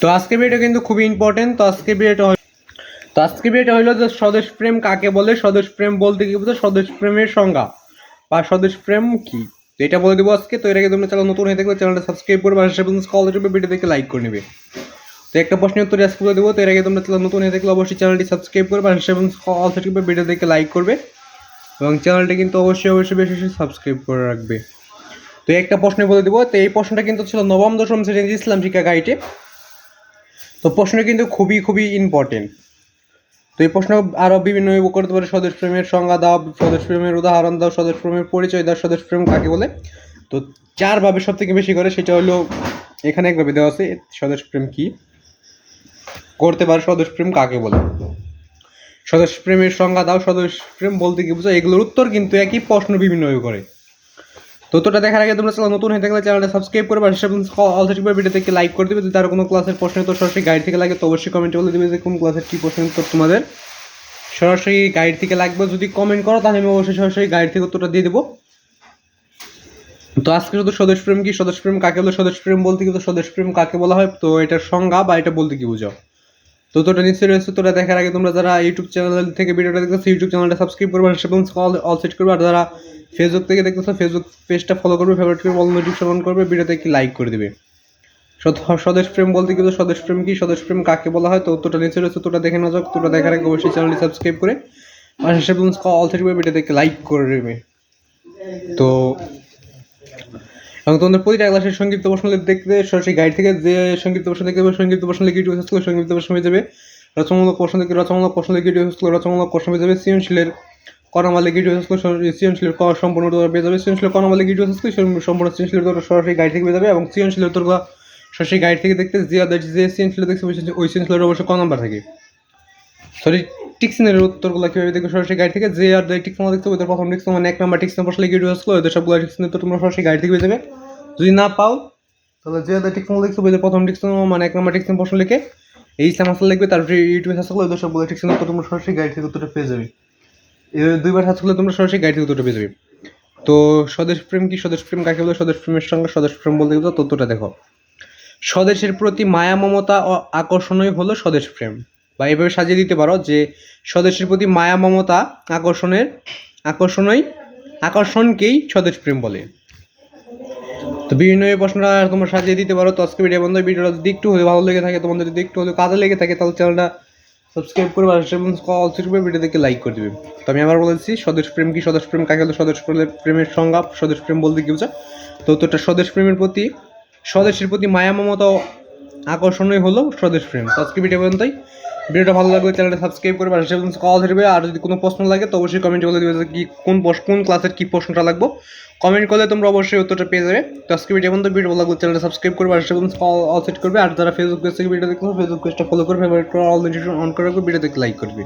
তো আজকে ভিডিও কিন্তু খুবই ইম্পর্টেন্ট তো আজকে ভিডিওটা তো আজকে ভিডিওটা হলো যে স্বদেশ প্রেম কাকে বলে? স্বদেশ প্রেম বলতে কি বুঝো স্বদেশ প্রেমের সংজ্ঞা। বা স্বদেশ প্রেম কি? তো এটা বলে দেবো আজকে। তো এর আগে তোমরা চ্যানেল নতুন হয়ে থাকলে চ্যানেলটা সাবস্ক্রাইব করবে আর সেভেন কল দেবে ভিডিও দেখে লাইক করে নেবে। তো একটা প্রশ্নের উত্তর আজকে বলে দেবো। তো এর আগে তোমরা চ্যানেল নতুন হয়ে থাকলে অবশ্যই চ্যানেলটি সাবস্ক্রাইব করবে আর সেভেন কল থেকে ভিডিও দেখে লাইক করবে। এবং চ্যানেলটা কিন্তু অবশ্যই অবশ্যই, বেশি বেশি সাবস্ক্রাইব করে রাখবে। তো একটা প্রশ্ন বলে দেবো। তো এই প্রশ্নটা কিন্তু ছিল নবম, দশম শ্রেণির ইসলাম শিক্ষা গাইডে তো প্রশ্ন কিন্তু খুবই খুবই ইম্পর্টেন্ট তো এই প্রশ্ন আরও বিভিন্ন করতে পারে স্বদেশ প্রেমের সংজ্ঞা দাও স্বদেশ প্রেমের উদাহরণ দাও স্বদেশ প্রেমের পরিচয় দাও স্বদেশ প্রেম কাকে বলে? তো চারভাবে সব থেকে বেশি করে, সেটা হলো এখানে একভাবে দেওয়া আছে স্বদেশ প্রেম কি? করতে পারে স্বদেশ প্রেম কাকে বলে? স্বদেশ প্রেমের সংজ্ঞা দাও স্বদেশ প্রেম বলতে কি বুঝো? এগুলোর উত্তর কিন্তু একই প্রশ্ন বিভিন্নভাবে করে। তো তোটা দেখার আগে তোমরা চ্যানেল নতুন হয়ে থাকলে চ্যানেলটা সাবস্ক্রাইব করবে আর সেভেন অল থার্টি ভিডিও থেকে লাইক করে দেবে। যদি তার কোনো ক্লাসের প্রশ্ন তো সরাসরি গাইড থেকে লাগে, তো অবশ্যই কমেন্টে বলে দেবে যে কোন ক্লাসের কী প্রশ্ন উত্তর তোমাদের সরাসরি গাইড থেকে লাগবে। যদি কমেন্ট করো তাহলে আমি অবশ্যই সরাসরি গাইড থেকে উত্তরটা দিয়ে দেবো। তো আজকে শুধু স্বদেশ প্রেম কি? স্বদেশ প্রেম কাকে বলে? স্বদেশ প্রেম বলতে কি? তো স্বদেশ প্রেম কাকে বলা হয়? তো এটার সংজ্ঞা বা এটা বলতে কি বুঝাও? তো তোটা নিশ্চয়ই রয়েছে। তোরা দেখার আগে তোমরা যারা ইউটিউব চ্যানেল থেকে ভিডিওটা দেখতেছো ইউটিউব চ্যানেলটা সাবস্ক্রাইব করবে আর অল অল সেট করবে। আর যারা ফেসবুক থেকে দেখতেছো ফেসবুক পেজটা ফলো করবে ফেভারিট করবে অল নোটিফিকেশন অন করবে ভিডিওতে কি লাইক করে দেবে। স্বদেশ প্রেম বলতে কি তো স্বদেশ প্রেম কি? স্বদেশ প্রেম কাকে বলা হয়? তো তোটা নিচে রয়েছে তোটা দেখে নেওয়া যাক তোটা দেখার আগে অবশ্যই চ্যানেলটি সাবস্ক্রাইব করে আর সেভেন অল করবে ভিডিওতে লাইক করে দেবে। তো, এবং তোমাদের প্রতিটা ক্লাসের সংক্ষিপ্ত প্রশ্ন দেখতে, সরাসরি গাইড থেকে যে সংক্ষিপ্ত প্রশ্ন দেখতে হবে সংক্ষিপ্ত প্রশ্ন লিখে ইউটিউব সংক্ষিপ্ত প্রশ্ন হয়ে যাবে। রচনামূলক প্রশ্ন থেকে রচনামূলক প্রশ্ন লিখে ইউটিউব রচনামূলক প্রশ্ন হয়ে যাবে। সৃজনশীলের সার্চ করলে সৃজনশীলের ক সম্পূর্ণ উত্তর পেয়ে যাবে। সৃজনশীলের কর্মালে লিখে ইউটিউব সম্পূর্ণ সৃজনশীলের উত্তর সরাসরি গাইড থেকে পেয়ে যাবে এবং সৃজনশীলের উত্তরগুলো সরাসরি গাইড থেকে দেখতে যে আদার যে সৃজনশীল দেখছে ওই সৃজনশীলের অবশ্যই ক নাম্বার থাকে। সরি, টিক্সিনের উত্তরগুলো কীভাবে দেখবে সরাসরি গাইড থেকে? যে আর যে টিক্সন দেখতে ওদের প্রথম টিক্সন মানে এক নাম্বার টিক্সন বসলে ইউটিউব সার্চ করলে ওদের সবগুলো টিক্সনের উত্তর তোমরা সরাসরি গাইড থেকে পেয়ে যাবে। যদি না পাও, তাহলে যে আদার টিক্সন দেখছ ওদের প্রথম টিক্সন মানে এক নাম্বার টিক্সন প্রশ্ন লিখে এই ইসলাম আসলে লিখবে তারপরে ইউটিউবে সার্চ করলে ওদের সবগুলো টিক্সনের উত্তর তোমরা সরাসরি গাইড থেকে উত্তরটা পেয়ে যাবে। দুইবার সার্চ করলে তোমরা সরাসরি গাইড থেকে উত্তরটা পেয়ে যাবে। তো স্বদেশ প্রেম কি স্বদেশ প্রেম? কাকে বলে স্বদেশ প্রেমের সঙ্গে স্বদেশ প্রেম বলতে গেলে তথ্যটা দেখো। স্বদেশের প্রতি মায়া, মমতা ও আকর্ষণই হলো স্বদেশ প্রেম। বা এভাবে সাজিয়ে দিতে পারো যে স্বদেশের প্রতি মায়া, মমতা আকর্ষণের আকর্ষণই, আকর্ষণকেই স্বদেশ প্রেম বলে। তো বিভিন্ন প্রশ্নটা তোমরা সাজিয়ে দিতে পারো। তো আজকে ভিডিও বন্ধ, ভিডিওটা যদি একটু হলে ভালো লেগে থাকে, তোমাদের যদি একটু হলে কাজে লেগে থাকে, তাহলে চ্যানেলটা সাবস্ক্রাইব করে আর এবং করবে ভিডিও দেখে লাইক করে দেবে তো আমি আবার বলেছি স্বদেশ প্রেম কি স্বদেশ প্রেম, কাকে বলে স্বদেশ প্রেমের- প্রেমের সংজ্ঞা, স্বদেশ প্রেম বলতে কি বোঝা তো তোটা স্বদেশ প্রেমের প্রতি, স্বদেশের প্রতি মায়া মমতা আকর্ষণই হলো স্বদেশ প্রেম। তো আজকে ভিডিও পর্যন্তই। ভিডিওটা ভালো লাগবে চ্যানেলটা সাবস্ক্রাইব আর সেভেন্স কল ধরবে। আর যদি কোনো প্রশ্ন লাগে, তো অবশ্যই কমেন্ট বলে দেবে কী, কোন কোন ক্লাসের কী প্রশ্নটা লাগবো। কমেন্ট করলে তোমরা অবশ্যই উত্তরটা পেয়ে যাবে। তো আজকে ভিডিও পর্যন্ত। ভিডিও ভালো লাগবে চ্যানেলটা সাবস্ক্রাইব করবে আর কল অল সেট করবে। আর যারা ফেসবুক পেজ থেকে ভিডিও দেখবে ফেসবুক পেজটা ফলো করবে ফেভারিট করে অল নোটিফিকেশন অন করে রাখবে ভিডিও দেখে লাইক করবে।